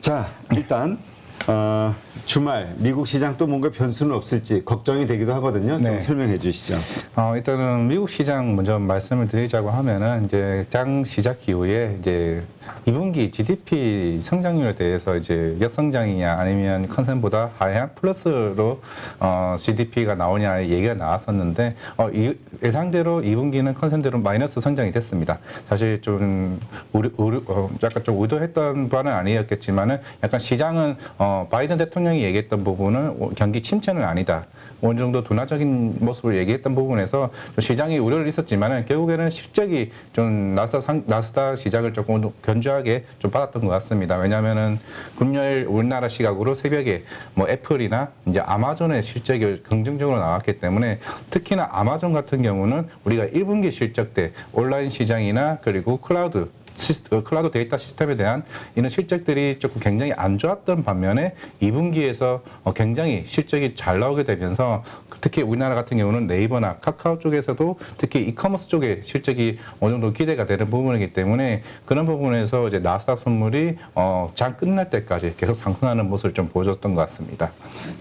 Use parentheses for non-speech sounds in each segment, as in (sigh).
자, 일단 어, 주말 미국 시장 또 뭔가 변수는 없을지 걱정이 되기도 하거든요. 좀 네. 설명해 주시죠. 어, 일단은 미국 시장 먼저 말씀을 드리자고 하면은 이제 장 시작 이후에 이제 2분기 GDP 성장률에 대해서 이제 역성장이냐 아니면 컨센보다 하향 플러스로 어, GDP가 나오냐 얘기가 나왔었는데 어, 이, 예상대로 2분기는 컨센대로 마이너스 성장이 됐습니다. 사실 좀 우리, 우리 어, 약간 좀 의도했던 바는 아니었겠지만은 약간 시장은 어, 바이든 대통령이 얘기했던 부분은 어, 경기 침체는 아니다. 어느 정도 둔화적인 모습을 얘기했던 부분에서 좀 시장이 우려를 있었지만은 결국에는 실적이 좀 나스닥, 상- 나스닥 시장을 조금 견조하게 좀 받았던 것 같습니다. 왜냐하면은 금요일 우리나라 시각으로 새벽에 뭐 애플이나 이제 아마존의 실적이 긍정적으로 나왔기 때문에 특히나 아마존 같은 경우는 우리가 1분기 실적 때 온라인 시장이나 그리고 클라우드 시스- 어, 클라우드 데이터 시스템에 대한 이런 실적들이 조금 굉장히 안 좋았던 반면에 2분기에서 어, 굉장히 실적이 잘 나오게 되면서 특히 우리나라 같은 경우는 네이버나 카카오 쪽에서도 특히 이커머스 쪽에 실적이 어느 정도 기대가 되는 부분이기 때문에 그런 부분에서 이제 나스닥 선물이 어, 장 끝날 때까지 계속 상승하는 모습을 좀 보여줬던 것 같습니다.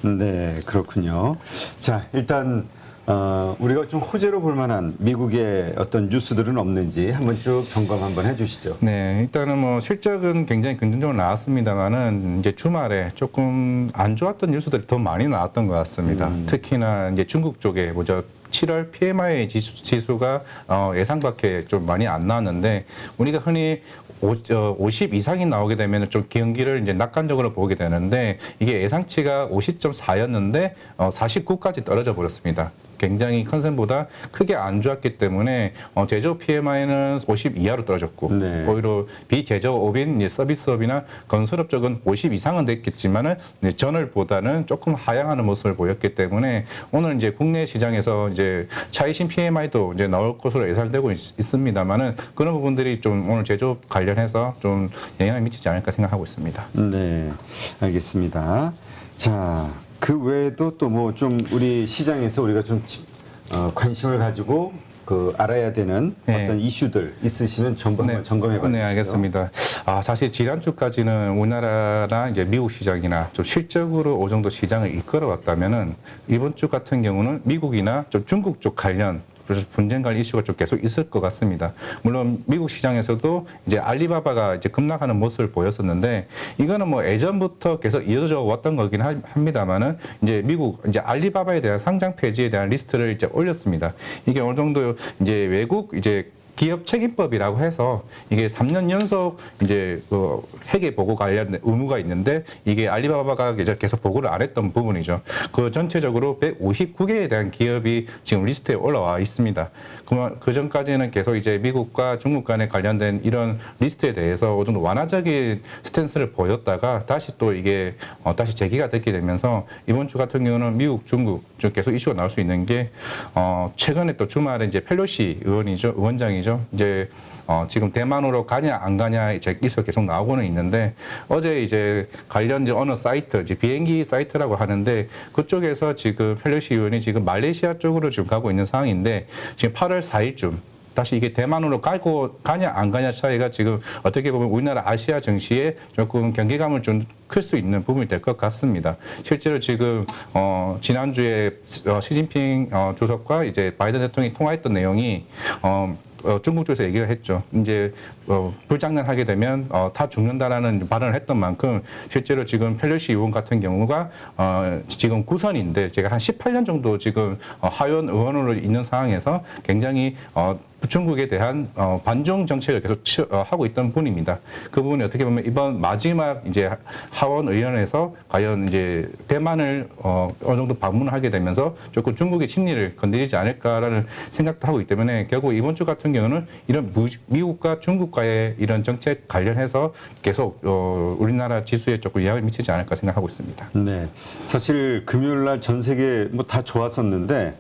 네, 그렇군요. 자, 일단 어, 우리가 좀 호재로 볼 만한 미국의 어떤 뉴스들은 없는지 한번 쭉 점검 한번 해 주시죠. 네, 일단은 뭐 실적은 굉장히 긍정적으로 나왔습니다만은 이제 주말에 조금 안 좋았던 뉴스들이 더 많이 나왔던 것 같습니다. 특히나 이제 중국 쪽에 뭐죠. 7월 PMI 지수, 지수 가 어, 예상 밖에 좀 많이 안 나왔는데 우리가 흔히 오, 어, 50 이상이 나오게 되면 좀 경기를 이제 낙관적으로 보게 되는데 이게 예상치가 50.4였는데 어, 49까지 떨어져 버렸습니다. 굉장히 컨센보다 크게 안 좋았기 때문에 어, 제조업 PMI는 50 이하로 떨어졌고 네. 오히려 비제조업인 이제 서비스업이나 건설업 쪽은 50 이상은 됐겠지만은 이제 전월보다는 조금 하향하는 모습을 보였기 때문에 오늘 이제 국내 시장에서 이제 차이신 PMI도 이제 나올 것으로 예상되고 있, 있습니다만은 그런 부분들이 좀 오늘 제조업 관련해서 좀 영향을 미치지 않을까 생각하고 있습니다. 네, 알겠습니다. 자, 그 외에도 또 뭐 좀 우리 시장에서 우리가 좀 지- 어, 관심을 가지고 그 알아야 되는 네. 어떤 이슈들 있으시면 전부 한번 점검해 봐 주시죠. 네, 알겠습니다. 아, 사실 지난주까지는 우리나라나 이제 미국 시장이나 좀 실적으로 어느 정도 시장을 이끌어왔다면은 이번 주 같은 경우는 미국이나 좀 중국 쪽 관련 그래서 분쟁 관련 이슈가 좀 계속 있을 것 같습니다. 물론 미국 시장에서도 이제 알리바바가 이제 급락하는 모습을 보였었는데 이거는 뭐 예전부터 계속 이어져 왔던 거긴 하- 합니다만은 이제 미국 이제 알리바바에 대한 상장 폐지에 대한 리스트를 이제 올렸습니다. 이게 어느 정도 이제 외국 이제 기업 책임법이라고 해서 이게 3년 연속 이제 그 회계 보고 관련 의무가 있는데 이게 알리바바가 계속 보고를 안 했던 부분이죠. 그 전체적으로 159개에 대한 기업이 지금 리스트에 올라와 있습니다. 그러면 그 전까지는 계속 이제 미국과 중국 간에 관련된 이런 리스트에 대해서 어느 정도 완화적인 스탠스를 보였다가 다시 또 이게 어, 다시 재기가 됐게 되면서 이번 주 같은 경우는 미국, 중국 좀 계속 이슈가 나올 수 있는 게 어, 최근에 또 주말에 이제 펠로시 의원이죠, 의원장이죠. 이제 어, 지금 대만으로 가냐 안 가냐 이제 이슈가 계속 나오고는 있는데 어제 이제 관련 이제 어느 사이트, 이제 비행기 사이트라고 하는데 그쪽에서 지금 펠로시 의원이 지금 말레이시아 쪽으로 지금 가고 있는 상황인데 지금 8월 4일쯤 다시 이게 대만으로 가고 가냐 안 가냐 차이가 지금 어떻게 보면 우리나라 아시아 증시에 조금 경계감을 좀 클 수 있는 부분이 될 것 같습니다. 실제로 지금 어 지난주에 어, 시진핑 어, 주석과 이제 바이든 대통령이 통화했던 내용이 어 어, 중국 쪽에서 얘기를 했죠. 이제 어, 불장난하게 되면 어, 다 죽는다라는 발언을 했던 만큼 실제로 지금 펠로시 의원 같은 경우가 어, 지금 구선인데 제가 한 18년 정도 지금 어, 하원 의원으로 있는 상황에서 굉장히 어, 중국에 대한 어, 반중 정책을 계속 치, 어, 하고 있던 분입니다. 그 부분이 어떻게 보면 이번 마지막 이제 하원 의원에서 과연 이제 대만을 어, 어느 정도 방문을 하게 되면서 조금 중국의 심리를 건드리지 않을까라는 생각도 하고 있기 때문에 결국 이번 주 같은 경우는 이런 무- 미국과 중국과의 이런 정책 관련해서 계속 어, 우리나라 지수에 조금 영향을 미치지 않을까 생각하고 있습니다. 네, 사실 금요일 날 전 세계 뭐 다 좋았었는데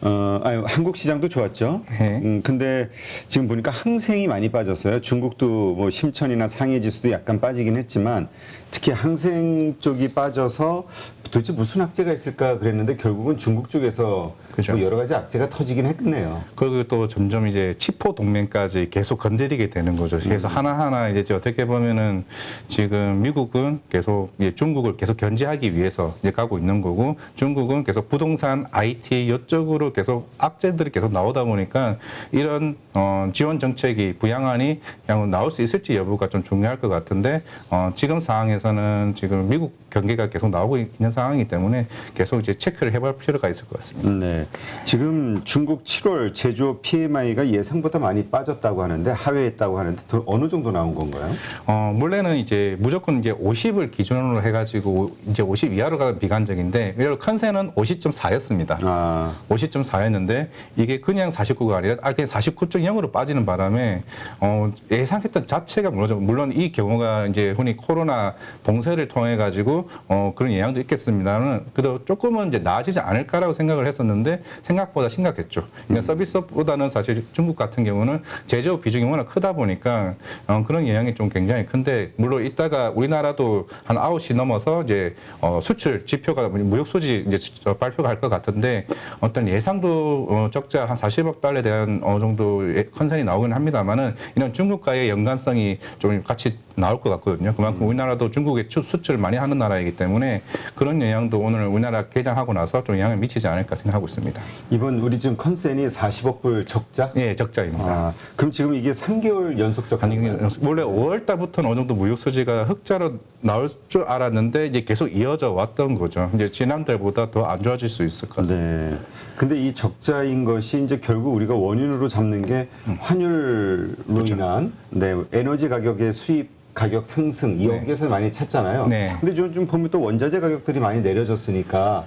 어, 아유, 한국 시장도 좋았죠. 네. 음, 근데 지금 보니까 항생이 많이 빠졌어요. 중국도 뭐 심천이나 상해 지수도 약간 빠지긴 했지만 특히 항생 쪽이 빠져서 도대체 무슨 악재가 있을까 그랬는데 결국은 중국 쪽에서 그죠. 뭐 여러 가지 악재가 터지긴 했겠네요. 그리고 또 점점 이제 치포 동맹까지 계속 건드리게 되는 거죠. 그래서 하나하나 이제 어떻게 보면은 지금 미국은 계속 이제 중국을 계속 견제하기 위해서 이제 가고 있는 거고 중국은 계속 부동산, IT 이쪽으로 계속 악재들이 계속 나오다 보니까 이런 어, 지원 정책이 부양안이 그냥 나올 수 있을지 여부가 좀 중요할 것 같은데 어, 지금 상황에서 는 지금 미국 경계가 계속 나오고 있는 상황이기 때문에 계속 이제 체크를 해볼 필요가 있을 것 같습니다. 네. 지금 중국 7월 제조업 PMI가 예상보다 많이 빠졌다고 하는데 하회했다고 하는데 더 어느 정도 나온 건가요? 어, 원래는 이제 무조건 이제 50을 기준으로 해가지고 이제 50 이하로 가는 비관적인데, 예를 컨센은 50.4였습니다. 아, 50.4였는데 이게 그냥 49가 아니라 아 그냥 49.0으로 빠지는 바람에 어, 예상했던 자체가 무너져 물론 이 경우가 이제 흔히 코로나 봉쇄를 통해 가지고 어, 그런 영향도 있겠습니다는 그래도 조금은 이제 나아지지 않을까라고 생각을 했었는데 생각보다 심각했죠. 그러니까 서비스보다는 사실 중국 같은 경우는 제조업 비중이 워낙 크다 보니까 어, 그런 영향이 좀 굉장히 큰데 물론 이따가 우리나라도 한 9시 넘어서 이제 어, 수출 지표가 무역 수지 이제 저 발표가 할 것 같은데 어떤 예상도 어, 적자 한 40억 달러에 대한 어느 정도 컨센이 나오긴 합니다만은 이런 중국과의 연관성이 좀 같이 나올 것 같거든요. 그만큼 우리나라도 중국에 추- 수출을 많이 하는 나라이기 때문에 그런 영향도 오늘 우리나라 개장하고 나서 좀 영향을 미치지 않을까 생각하고 있습니다. 이번 우리 지금 컨센이 40억 불 적자? 예, 적자입니다. 아, 그럼 지금 이게 3개월 연속 적자? 아니 원래 5월 달부터는 어느 정도 무역 수지가 흑자로 나올 줄 알았는데 이제 계속 이어져 왔던 거죠. 이제 지난달보다 더 안 좋아질 수 있을 것 같습니다. 네. 근데 이 적자인 것이 이제 결국 우리가 원인으로 잡는 게 환율로 그렇죠. 인한 네, 에너지 가격의 수입 가격 상승 네. 여기에서 많이 찼잖아요. 네. 근데 좀, 좀 보면 또 원자재 가격들이 많이 내려졌으니까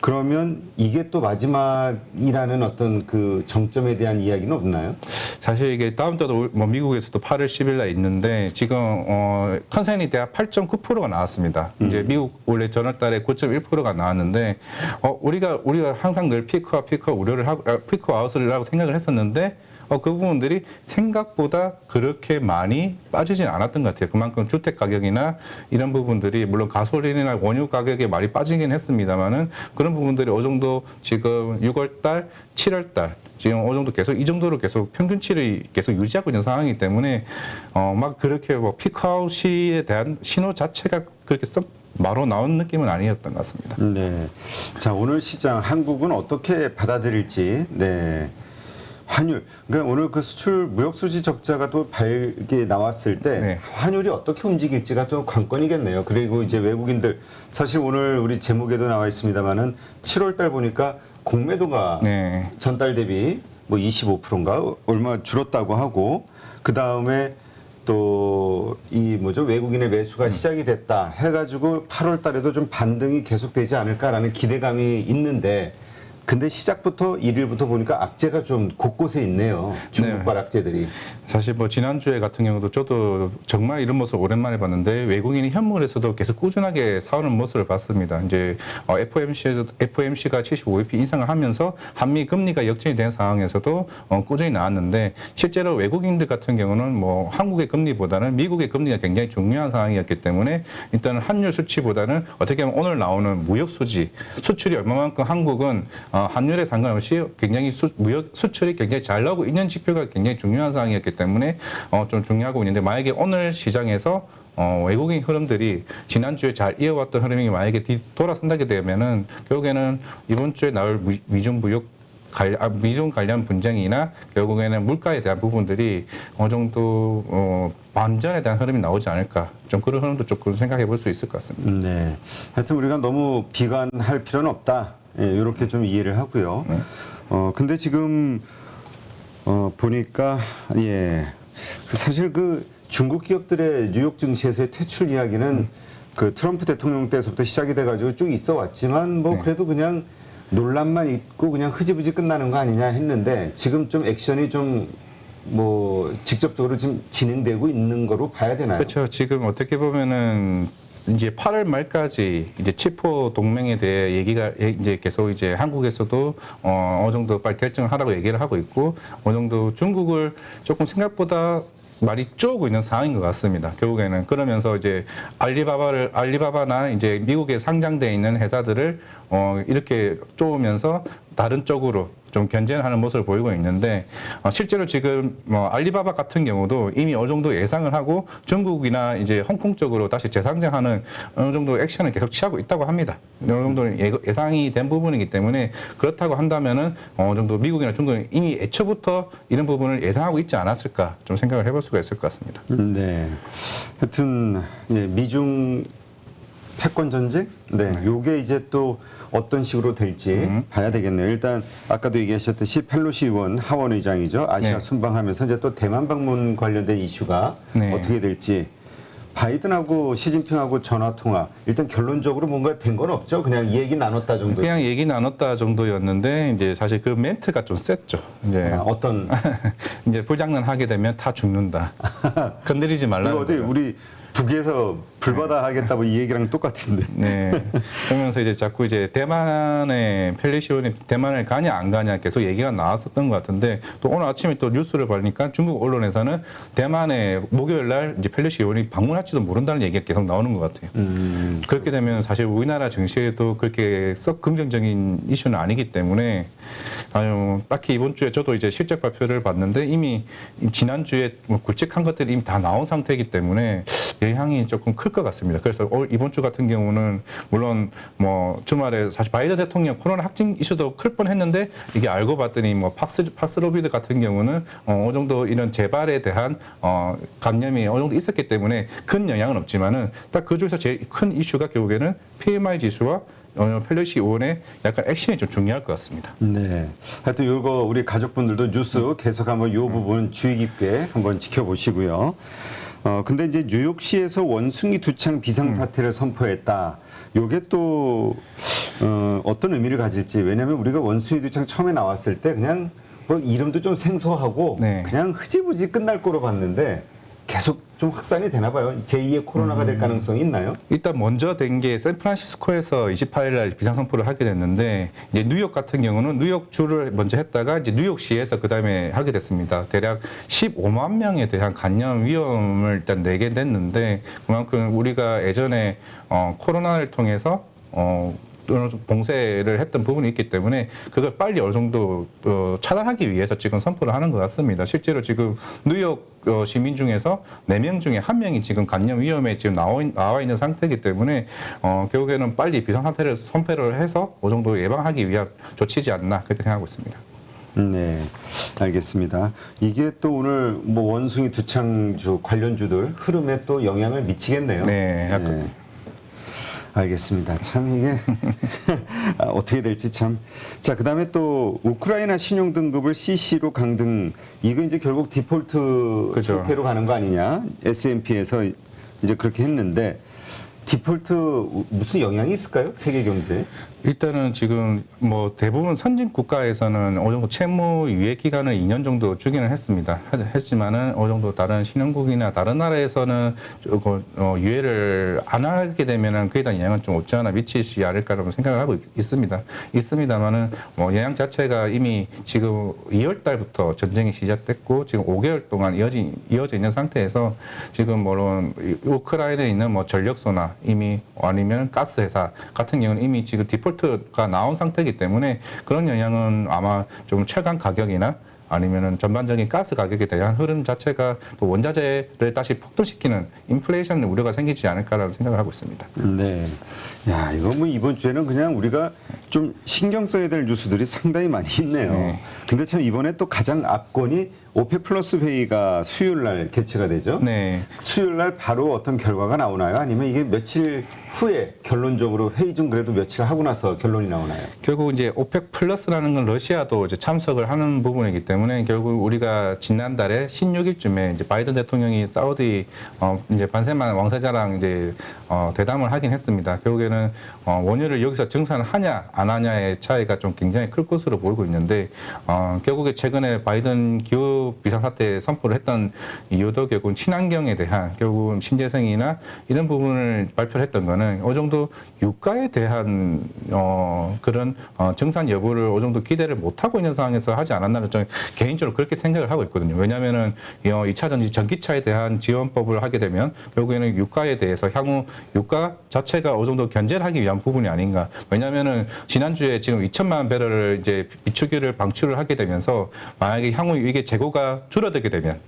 그러면 이게 또 마지막이라는 어떤 그 정점에 대한 이야기는 없나요? 사실 이게 다음 달도 뭐 미국에서도 8월 10일 날 있는데 지금 어 컨센이 대략 8.9%가 나왔습니다. 이제 미국 원래 전월 달에 9.1%가 나왔는데 어 우리가 우리가 항상 늘 피크와 피크와 우려를 하고 아, 피크 아웃을 하고 생각을 했었는데 어, 그 부분들이 생각보다 그렇게 많이 빠지진 않았던 것 같아요. 그만큼 주택 가격이나 이런 부분들이 물론 가솔린이나 원유 가격이 많이 빠지긴 했습니다만은 그런 부분들이 어느 정도 지금 6월 달, 7월 달 지금 어느 정도 계속 이 정도로 계속 평균치를 계속 유지하고 있는 상황이기 때문에 어, 막 그렇게 뭐 피크아웃에 대한 신호 자체가 그렇게 썩 바로 나온 느낌은 아니었던 것 같습니다. 네. 자, 오늘 시장 한국은 어떻게 받아들일지. 네. 환율. 그러니까 오늘 그 수출 무역 수지 적자가 또 발게 나왔을 때 네. 환율이 어떻게 움직일지가 또 관건이겠네요. 그리고 이제 외국인들 사실 오늘 우리 제목에도 나와 있습니다만은 7월 달 보니까 공매도가 네. 전달 대비 뭐 25%인가 얼마 줄었다고 하고 그 다음에 또 이 뭐죠 외국인의 매수가 시작이 됐다 해가지고 8월 달에도 좀 반등이 계속되지 않을까라는 기대감이 있는데 근데 시작부터 1일부터 보니까 악재가 좀 곳곳에 있네요. 중국발 악재들이. 사실 뭐 지난주에 같은 경우도 저도 정말 이런 모습 오랜만에 봤는데 외국인이 현물에서도 계속 꾸준하게 사오는 모습을 봤습니다. 이제 어, FOMC에서 FOMC가 75bp 인상을 하면서 한미 금리가 역전이 된 상황에서도 어, 꾸준히 나왔는데 실제로 외국인들 같은 경우는 뭐 한국의 금리보다는 미국의 금리가 굉장히 중요한 상황이었기 때문에 일단 환율 수치보다는 어떻게 보면 오늘 나오는 무역 수지 수출이 얼마만큼 한국은 어, 환율에 상관없이 굉장히 수, 무역 수출이 굉장히 잘 나오고 있는 지표가 굉장히 중요한 상황이었기 때문에 어, 좀 중요하고 있는데 만약에 오늘 시장에서 어, 외국인 흐름들이 지난주에 잘 이어왔던 흐름이 만약에 뒤 돌아선다게 되면은 결국에는 이번 주에 나올 미- 미중 무역 관- 아, 미중 관련 분쟁이나 결국에는 물가에 대한 부분들이 어느 정도 어, 반전에 대한 흐름이 나오지 않을까. 좀 그런 흐름도 조금 생각해 볼 수 있을 것 같습니다. 네. 하여튼 우리가 너무 비관할 필요는 없다 예, 이렇게 좀 이해를 하고요 어 근데 지금 어 보니까 예그 사실 그 중국 기업들의 뉴욕 증시에서의 퇴출 이야기는 그 트럼프 대통령 때부터 시작이 돼가지고 쭉 있어 왔지만 뭐 네. 그래도 그냥 논란만 있고 그냥 흐지부지 끝나는 거 아니냐 했는데 지금 좀 액션이 좀 뭐 직접적으로 지금 진행되고 있는 거로 봐야 되나요? 그렇죠. 지금 어떻게 보면은 이제 8월 말까지 이제 치포 동맹에 대해 얘기가 예- 이제 계속 이제 한국에서도 어, 어느 정도 빨리 결정을 하라고 얘기를 하고 있고 어느 정도 중국을 조금 생각보다 말이 쪼고 있는 상황인 것 같습니다. 결국에는 그러면서 이제 알리바바를 알리바바나 이제 미국에 상장돼 있는 회사들을 어 이렇게 쪼으면서 다른 쪽으로 좀 견제하는 모습을 보이고 있는데 어, 실제로 지금 뭐 알리바바 같은 경우도 이미 어느 정도 예상을 하고 중국이나 이제 홍콩 쪽으로 다시 재상장하는 어느 정도 액션을 계속 취하고 있다고 합니다. 어느 정도는 예- 예상이 된 부분이기 때문에 그렇다고 한다면은 어느 정도 미국이나 중국은 이미 애초부터 이런 부분을 예상하고 있지 않았을까 좀 생각을 해볼 수가 있을 것 같습니다. 네. 하여튼 예, 미중 패권 전쟁? 네. 요게 이제 또 어떤 식으로 될지 음. 봐야 되겠네요. 일단 아까도 얘기하셨듯이 펠로시 의원 하원 의장이죠. 아시아 네. 순방하면서 이제 또 대만 방문 관련된 이슈가 네. 어떻게 될지 바이든하고 시진핑하고 전화 통화 일단 결론적으로 뭔가 된 건 없죠. 그냥 얘기 나눴다 정도. 그냥 얘기 나눴다 정도였는데 이제 사실 그 멘트가 좀 셌죠. 이제 아, 어떤 (laughs) 이제 불장난 하게 되면 다 죽는다. (laughs) 건드리지 이거 말라는 어디. 우리 북에서 불바다 하겠다고 이 얘기랑 똑같은데. 네. 그러면서 이제 자꾸 이제 대만의 펠리시온이 대만을 가냐 안 가냐 계속 얘기가 나왔었던 것 같은데 또 오늘 아침에 또 뉴스를 보니까 중국 언론에서는 대만에 목요일 날 이제 펠리시온이 방문할지도 모른다는 얘기가 계속 나오는 것 같아요. 음. 그렇게 되면 사실 우리나라 증시에도 그렇게 썩 긍정적인 이슈는 아니기 때문에 아유 딱히 이번 주에 저도 이제 실적 발표를 봤는데 이미 지난 주에 뭐 굵직한 것들이 이미 다 나온 상태이기 때문에 영향이 조금 클것 같습니다. 그래서 올- 이번 주 같은 경우는 물론 뭐 주말에 사실 바이든 대통령 코로나 확진 이슈도 클 뻔했는데 이게 알고 봤더니 뭐 팍스 팍스로비드 같은 경우는 어, 어느 정도 이런 재발에 대한 어, 감염이 어느 정도 있었기 때문에 큰 영향은 없지만은 딱 그 중에서 제일 큰 이슈가 결국에는 PMI 지수와 어, 펠로시 의원의 약간 액션이 좀 중요할 것 같습니다. 네. 하여튼 요거 우리 가족분들도 뉴스 계속 한번 요 부분 주의 깊게 한번 지켜보시고요. 어, 근데 이제 뉴욕시에서 원숭이 두창 비상사태를 선포했다. 요게 또, 어, 어떤 의미를 가질지. 왜냐면 우리가 원숭이 두창 처음에 나왔을 때 그냥 뭐 이름도 좀 생소하고 네. 그냥 흐지부지 끝날 거로 봤는데 계속 좀 확산이 되나 봐요. 제2의 코로나가 될 가능성이 있나요? 일단 먼저 된 게 샌프란시스코에서 28일 날 비상 선포를 하게 됐는데 이제 뉴욕 같은 경우는 뉴욕 주를 먼저 했다가 이제 뉴욕시에서 그다음에 하게 됐습니다. 대략 15만 명에 대한 감염 위험을 일단 내게 됐는데 그만큼 우리가 예전에 어 코로나를 통해서 어 어느 정도 봉쇄를 했던 부분이 있기 때문에 그걸 빨리 어느 정도 어, 차단하기 위해서 지금 선포를 하는 것 같습니다. 실제로 지금 뉴욕 어, 시민 중에서 네 명 중에 한 명이 지금 감염 위험에 지금 나와, 있- 나와 있는 상태이기 때문에 어, 결국에는 빨리 비상사태를 선포를 해서 어느 정도 예방하기 위한 조치지 않나 그렇게 생각하고 있습니다. 네, 알겠습니다. 이게 또 오늘 뭐 원숭이 두창주 관련주들 흐름에 또 영향을 미치겠네요. 네, 약간 알겠습니다. 참 이게 (laughs) 아, 어떻게 될지 참. 자, 그다음에 또 우크라이나 신용 등급을 CC로 강등. 이거 이제 결국 디폴트 그죠. 상태로 가는 거 아니냐? S&P에서 이제 그렇게 했는데 디폴트 무슨 영향이 있을까요? 세계 경제에? 일단은 지금 뭐 대부분 선진 국가에서는 어느 정도 채무 유예 기간을 2년 정도 주기는 했습니다. 하- 했지만은 어느 정도 다른 신흥국이나 다른 나라에서는 어, 유예를 안 하게 되면은 그에 대한 영향은 좀 없지 않아 미치지 않을까라고 생각을 하고 있- 있습니다. 있습니다만은 뭐 영향 자체가 이미 지금 2월 달부터 전쟁이 시작됐고 지금 5개월 동안 이어지 이어져 있는 상태에서 지금 물론 이 우크라이나에 있는 뭐 전력소나 이미 아니면 가스 회사 같은 경우는 이미 지금 디폴 트가 나온 상태이기 때문에 그런 영향은 아마 좀 최강 가격이나 아니면은 전반적인 가스 가격에 대한 흐름 자체가 또 원자재를 다시 폭등시키는 인플레이션 우려가 생기지 않을까라고 생각을 하고 있습니다. 네. 야, 이거 뭐 이번 주에는 그냥 우리가 좀 신경 써야 될 뉴스들이 상당히 많이 있네요. 네. 근데 참 이번에 또 가장 압권이 오페 플러스 회의가 수요일 날 개최가 되죠. 네. 수요일 날 바로 어떤 결과가 나오나요? 아니면 이게 며칠 후에 결론적으로 회의 좀 그래도 며칠 하고 나서 결론이 나오나요? 결국 이제 오펙 플러스라는 건 러시아도 이제 참석을 하는 부분이기 때문에 결국 우리가 지난달에 16일쯤에 이제 바이든 대통령이 사우디 어 이제 반세만 왕세자랑 이제 어 대담을 하긴 했습니다. 결국에는 어 원유를 여기서 증산을 하냐 안 하냐의 차이가 좀 굉장히 클 것으로 보이고 있는데 어 결국에 최근에 바이든 기후 비상사태 선포를 했던 이유도 결국은 친환경에 대한 결국은 신재생이나 이런 부분을 발표를 했던 거는 어느 정도 유가에 대한 어, 그런 어, 정산 여부를 어느 정도 기대를 못 하고 있는 상황에서 하지 않았나는 저는 개인적으로 그렇게 생각을 하고 있거든요. 왜냐하면은 어, 2차 전지 전기차에 대한 지원법을 하게 되면 결국에는 유가에 대해서 향후 유가 자체가 어느 정도 견제를 하기 위한 부분이 아닌가. 왜냐하면은 지난주에 지금 2천만 배럴을 이제 비축유를 방출을 하게 되면서 만약에 향후 이게 재고 가 줄어들게 되면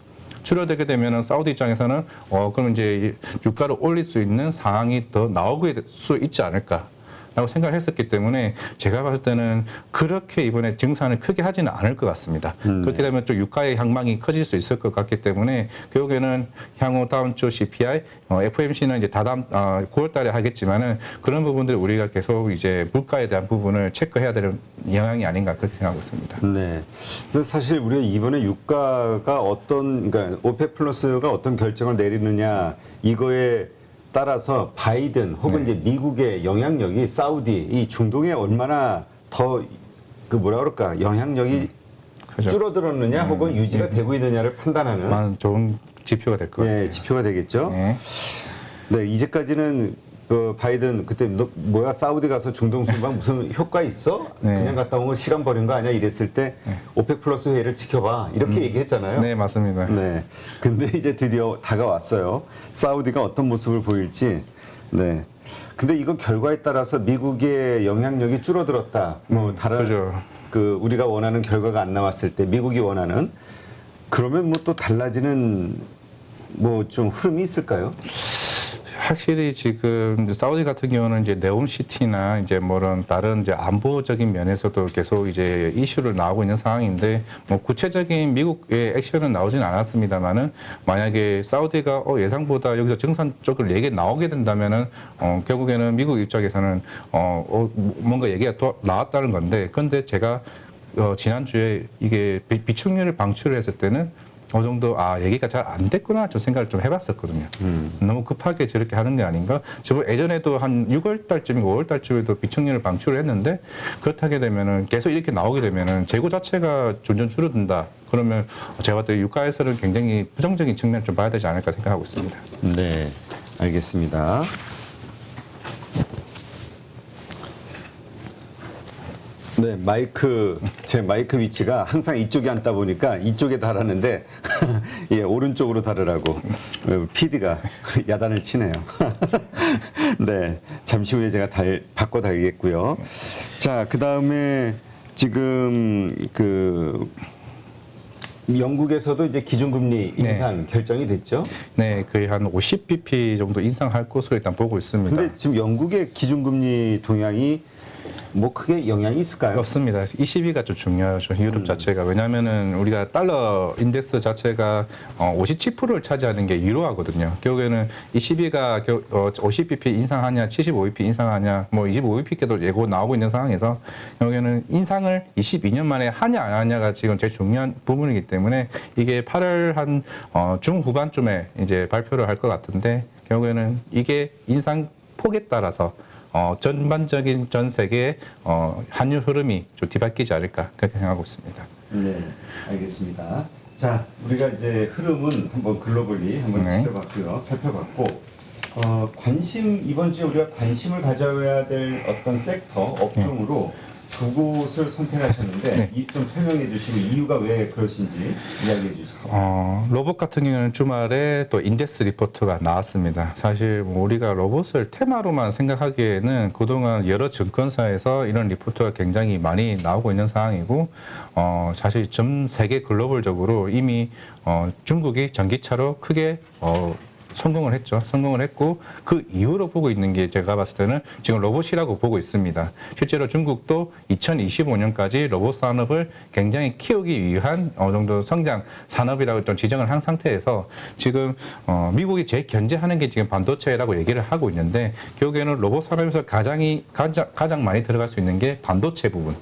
줄어들게 되면은 사우디 입장에서는 어 그럼 이제 유가를 올릴 수 있는 상황이 더 나오게 될 수 있지 않을까. 라고 생각을 했었기 때문에 제가 봤을 때는 그렇게 이번에 증산을 크게 하지는 않을 것 같습니다. 그렇게 되면 또 유가의 향망이 커질 수 있을 것 같기 때문에 결국에는 향후 다음 주 CPI, 어, FOMC는 이제 다다음 어, 9월 달에 하겠지만은 그런 부분들 우리가 계속 이제 물가에 대한 부분을 체크해야 되는 영향이 아닌가 그렇게 생각하고 있습니다. 네. 사실 우리가 이번에 유가가 어떤 그러니까 오페 플러스가 어떤 결정을 내리느냐 이거에 따라서 바이든 혹은 네. 이제 미국의 영향력이 사우디 이 중동에 얼마나 더 그 뭐라 그럴까 영향력이 그죠. 줄어들었느냐 혹은 유지가 되고 있느냐를 판단하는 만 좋은 지표가 될것 같아요. 예, 지표가 되겠죠. 네. 네, 이제까지는 그 바이든 그때 너 뭐야 사우디 가서 중동 순방 무슨 효과 있어? 네. 그냥 갔다 온 거 시간 버린 거 아니야? 이랬을 때 오페 플러스 회의를 지켜봐 이렇게 얘기했잖아요. 네, 맞습니다. 네. 근데 이제 드디어 다가왔어요. 사우디가 어떤 모습을 보일지. 네. 근데 이거 결과에 따라서 미국의 영향력이 줄어들었다. 뭐 다른 그죠. 그 우리가 원하는 결과가 안 나왔을 때 미국이 원하는 그러면 뭐 또 달라지는 뭐 좀 흐름이 있을까요? 확실히 지금 사우디 같은 경우는 이제 네옴시티나 이제 뭐런 다른 이제 안보적인 면에서도 계속 이제 이슈를 나오고 있는 상황인데 뭐 구체적인 미국의 액션은 나오진 않았습니다만은 만약에 사우디가 어 예상보다 여기서 정산 쪽을 얘기 나오게 된다면은 어 결국에는 미국 입장에서는 어, 어 뭔가 얘기가 또 나왔다는 건데 근데 제가 어 지난주에 이게 비- 비축률을 방출을 했을 때는 어느 정도 아 얘기가 잘 안 됐구나 저 생각을 좀 해봤었거든요. 너무 급하게 저렇게 하는 게 아닌가. 저 예전에도 한 6월 달쯤이고 5월 달쯤에도 비축률을 방출을 했는데 그렇다게 되면은 계속 이렇게 나오게 되면은 재고 자체가 점점 줄어든다. 그러면 제가 봤을 때 유가에서는 굉장히 부정적인 측면을 좀 봐야 되지 않을까 생각하고 있습니다. 네, 알겠습니다. 네, 마이크 제 마이크 위치가 항상 이쪽에 앉다 보니까 이쪽에 달았는데 (laughs) 예 오른쪽으로 달으라고 PD가 야단을 치네요. (laughs) 네, 잠시 후에 제가 달 바꿔 달겠고요. 자, 그 다음에 지금 그 영국에서도 이제 기준금리 네. 인상 결정이 됐죠. 네, 거의 한 50bp 정도 인상할 것으로 일단 보고 있습니다. 근데 지금 영국의 기준금리 동향이 뭐 크게 영향이 있을까요? 없습니다. 22가 좀 중요하죠. 유럽 음. 자체가 왜냐하면은 우리가 달러 인덱스 자체가 어, 57%를 차지하는 게 유로화거든요. 결국에는 22가 어, 50bp 인상하냐, 75bp 인상하냐, 뭐 25bp께도 예고 나오고 있는 상황에서 여기는 인상을 22년 만에 하냐 안 하냐가 지금 제일 중요한 부분이기 때문에 이게 8월 한 어, 중후반쯤에 이제 발표를 할 것 같은데 결국에는 이게 인상 폭에 따라서 어, 전반적인 전 세계의 어, 환율 흐름이 좀 뒤바뀌지 않을까 그렇게 생각하고 있습니다. 네, 알겠습니다. 자, 우리가 이제 흐름은 한번 글로벌리 한번 네. 지켜봤고요, 살펴봤고 어, 관심 이번 주에 우리가 관심을 가져야 될 어떤 섹터 업종으로 두 곳을 선택하셨는데 네. 이 좀 설명해 주시고 이유가 왜 그러신지 이야기해 주시죠. 어, 로봇 같은 경우는 주말에 또 인덱스 리포트가 나왔습니다. 사실 뭐 우리가 로봇을 테마로만 생각하기에는 그동안 여러 증권사에서 이런 리포트가 굉장히 많이 나오고 있는 상황이고, 어, 사실 전 세계 글로벌적으로 이미 어, 중국이 전기차로 크게 어, 성공을 했죠. 성공을 했고 그 이후로 보고 있는 게 제가 봤을 때는 지금 로봇이라고 보고 있습니다. 실제로 중국도 2025년까지 로봇 산업을 굉장히 키우기 위한 어느 정도 성장 산업이라고 좀 지정을 한 상태에서 지금 어, 미국이 제일 견제하는 게 지금 반도체라고 얘기를 하고 있는데 결국에는 로봇 산업에서 가장이 가장, 가장 많이 들어갈 수 있는 게 반도체 부분.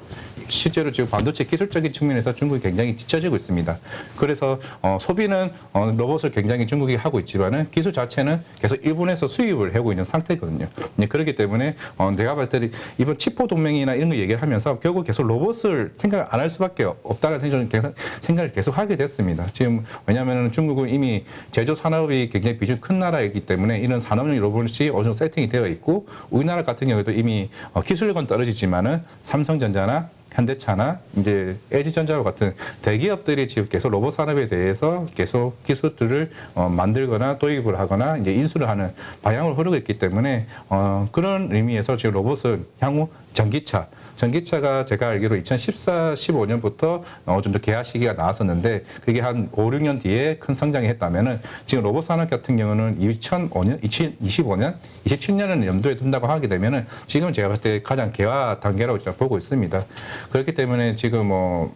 실제로 지금 반도체 기술적인 측면에서 중국이 굉장히 뒤처지고 있습니다. 그래서 어, 소비는 어, 로봇을 굉장히 중국이 하고 있지만은 기술 자체는 계속 일본에서 수입을 하고 있는 상태거든요. 네, 그렇기 때문에 어, 내가 봤을 때 이번 치포 동맹이나 이런 거 얘기를 하면서 결국 계속 로봇을 생각 안 할 수밖에 없다는 생각을 계속, 생각을 계속 하게 됐습니다. 지금 왜냐하면 중국은 이미 제조 산업이 굉장히 비중 큰 나라이기 때문에 이런 산업용 로봇이 어느 정도 세팅이 되어 있고 우리나라 같은 경우에도 이미 어, 기술력은 떨어지지만은 삼성전자나 현대차나 이제 LG전자와 같은 대기업들이 지금 계속 로봇 산업에 대해서 계속 기술들을 어, 만들거나 도입을 하거나 이제 인수를 하는 방향으로 흐르고 있기 때문에 어, 그런 의미에서 지금 로봇은 향후 전기차 전기차가 제가 알기로 2014, 15년부터 어느 정도 개화 시기가 나왔었는데 그게 한 5, 6년 뒤에 큰 성장이 했다면은 지금 로봇 산업 같은 경우는 2005년, 2025년, 27년을 염두에 둔다고 하게 되면은 지금 제가 봤을 때 가장 개화 단계라고 제가 보고 있습니다. 그렇기 때문에 지금 뭐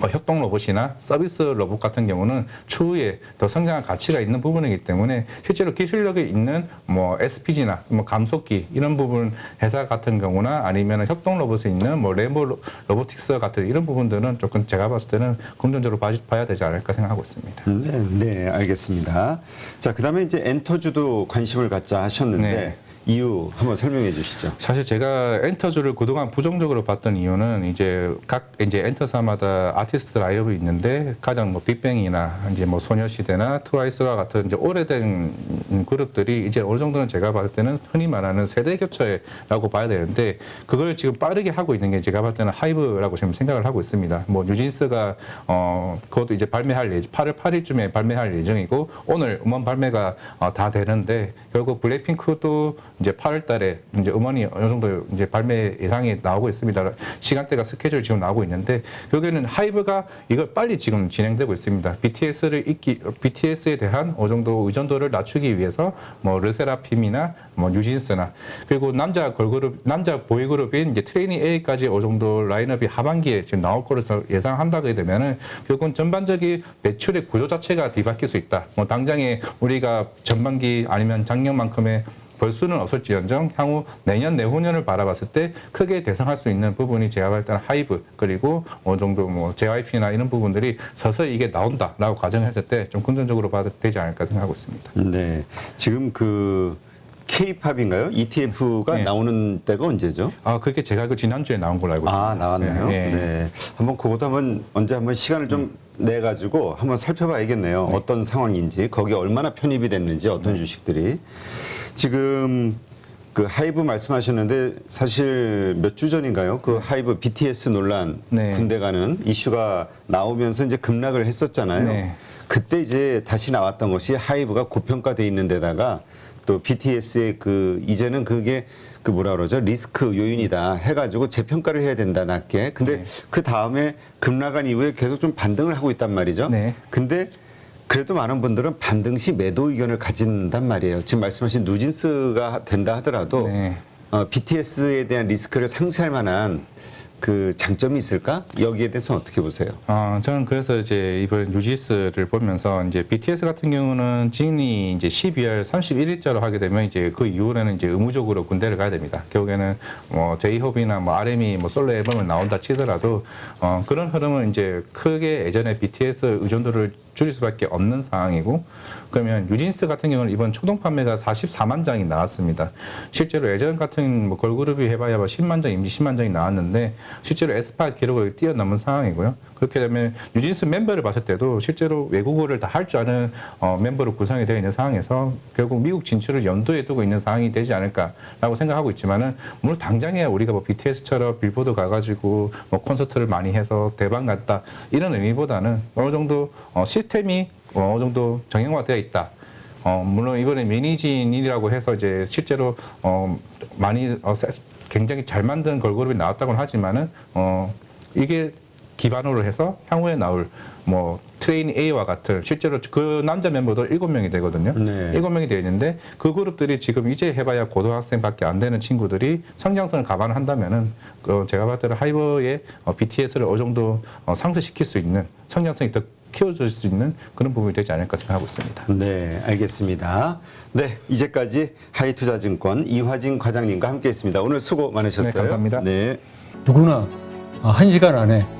뭐 협동 로봇이나 서비스 로봇 같은 경우는 추후에 더 성장할 가치가 있는 부분이기 때문에 실제로 기술력이 있는 뭐 SPG나 뭐 감속기 이런 부분 회사 같은 경우나 아니면 협동 로봇에 있는 뭐 레모 로- 로보틱스 같은 이런 부분들은 조금 제가 봤을 때는 긍정적으로 봐- 봐야 되지 않을까 생각하고 있습니다. 네, 네, 알겠습니다. 자, 그다음에 이제 엔터주도 관심을 갖자 하셨는데 네. 이유 한번 설명해 주시죠. 사실 제가 엔터주를 그동안 부정적으로 봤던 이유는 이제 각 이제 엔터사마다 아티스트 라이업이 있는데 가장 뭐 빅뱅이나 이제 뭐 소녀시대나 트와이스와 같은 이제 오래된 그룹들이 이제 어느 정도는 제가 봤을 때는 흔히 말하는 세대 교체라고 봐야 되는데 그걸 지금 빠르게 하고 있는 게 제가 봤을 때는 하이브라고 지금 생각을 하고 있습니다. 뭐 뉴진스가 어 그것도 이제 발매할 예정 8월 8일쯤에 발매할 예정이고 오늘 음원 발매가 어, 다 되는데 결국 블랙핑크도 이제 8월 달에 이제 음원이 어느 정도 이제 발매 예상이 나오고 있습니다. 시간대가 스케줄 지금 나오고 있는데 여기는 하이브가 이걸 빨리 지금 진행되고 있습니다. BTS를 잊기 BTS에 대한 어느 정도 의존도를 낮추기 위해서 뭐 르세라핌이나 뭐 뉴진스나 그리고 남자 걸그룹 남자 보이그룹인 이제 트레이닝 A까지 어느 정도 라인업이 하반기에 지금 나올 것으로 예상한다게 되면은 결국은 전반적인 매출의 구조 자체가 뒤바뀔 수 있다. 뭐 당장에 우리가 전반기 아니면 작년만큼의 벌 수는 없을지언정 향후 내년 내후년을 바라봤을 때 크게 대상할 수 있는 부분이 제가 볼 때는 하이브 그리고 어느 정도 뭐 JYP나 이런 부분들이 서서히 이게 나온다라고 가정했을 때 좀 긍정적으로 봐도 되지 않을까 생각하고 있습니다. 네, 지금 그 K-팝인가요? ETF가 네. 나오는 때가 언제죠? 아 그게 제가 그 지난주에 나온 걸로 알고 있습니다. 아 나왔나요? 네. 네. 한번 그것도 한번 언제 한번 시간을 좀내 가지고 한번 살펴봐야겠네요. 어떤 상황인지 거기 얼마나 편입이 됐는지 어떤 주식들이 지금 그 하이브 말씀하셨는데 사실 몇 주 전인가요? 그 하이브 BTS 논란 네. 군대 가는 이슈가 나오면서 이제 급락을 했었잖아요. 네. 그때 이제 다시 나왔던 것이 하이브가 고평가돼 있는 데다가 또 BTS의 그 이제는 그게 그 뭐라 그러죠 리스크 요인이다 해가지고 재평가를 해야 된다 낮게 근데 네. 그 다음에 급락한 이후에 계속 좀 반등을 하고 있단 말이죠. 네. 근데 그래도 많은 분들은 반등 시 매도 의견을 가진단 말이에요. 지금 말씀하신 누진스가 된다 하더라도 네. 어, BTS에 대한 리스크를 상쇄할 만한 그 장점이 있을까? 여기에 대해서 어떻게 보세요? 어, 저는 그래서 이제 이번 뉴지스를 보면서 이제 BTS 같은 경우는 진이 이제 12월 31일자로 하게 되면 이제 그 이후로는 이제 의무적으로 군대를 가야 됩니다. 결국에는 뭐 제이홉이나 뭐 RM이 뭐 솔로 앨범을 나온다 치더라도 어, 그런 흐름은 이제 크게 예전에 BTS 의존도를 줄일 수밖에 없는 상황이고 그러면 뉴진스 같은 경우는 이번 초동 판매가 44만 장이 나왔습니다. 실제로 예전 같은 뭐 걸그룹이 해봐야 뭐 10만 장, 임시 10만 장이 나왔는데 실제로 에스파 기록을 뛰어넘은 상황이고요. 그렇게 되면 뉴진스 멤버를 봤을 때도 실제로 외국어를 다 할 줄 아는 어, 멤버로 구성이 되어 있는 상황에서 결국 미국 진출을 염두에 두고 있는 상황이 되지 않을까라고 생각하고 있지만은 물론 당장에 우리가 뭐 BTS처럼 빌보드 가가지고 뭐 콘서트를 많이 해서 대박 났다 이런 의미보다는 어느 정도 어, 시스템이 어느 정도 정형화되어 있다. 어, 물론 이번에 미니진이라고 해서 이제 실제로 어, 많이 어, 세- 굉장히 잘 만든 걸그룹이 나왔다고는 하지만은 어, 이게 기반으로 해서 향후에 나올 뭐 트레인 A와 같은 실제로 그 남자 멤버도 일곱 명이 되거든요. 네. 일곱 명이 되어 있는데 그 그룹들이 지금 이제 해봐야 고등학생밖에 안 되는 친구들이 성장성을 감안한다면은 그 제가 봤을 때는 하이버의 어, BTS를 어느 정도 어, 상쇄시킬 수 있는 성장성이 더 키워줄 수 있는 그런 부분이 되지 않을까 생각하고 있습니다. 네, 알겠습니다. 네, 이제까지 하이투자증권 이화진 과장님과 함께했습니다. 오늘 수고 많으셨어요. 네, 감사합니다. 네. 누구나 한 시간 안에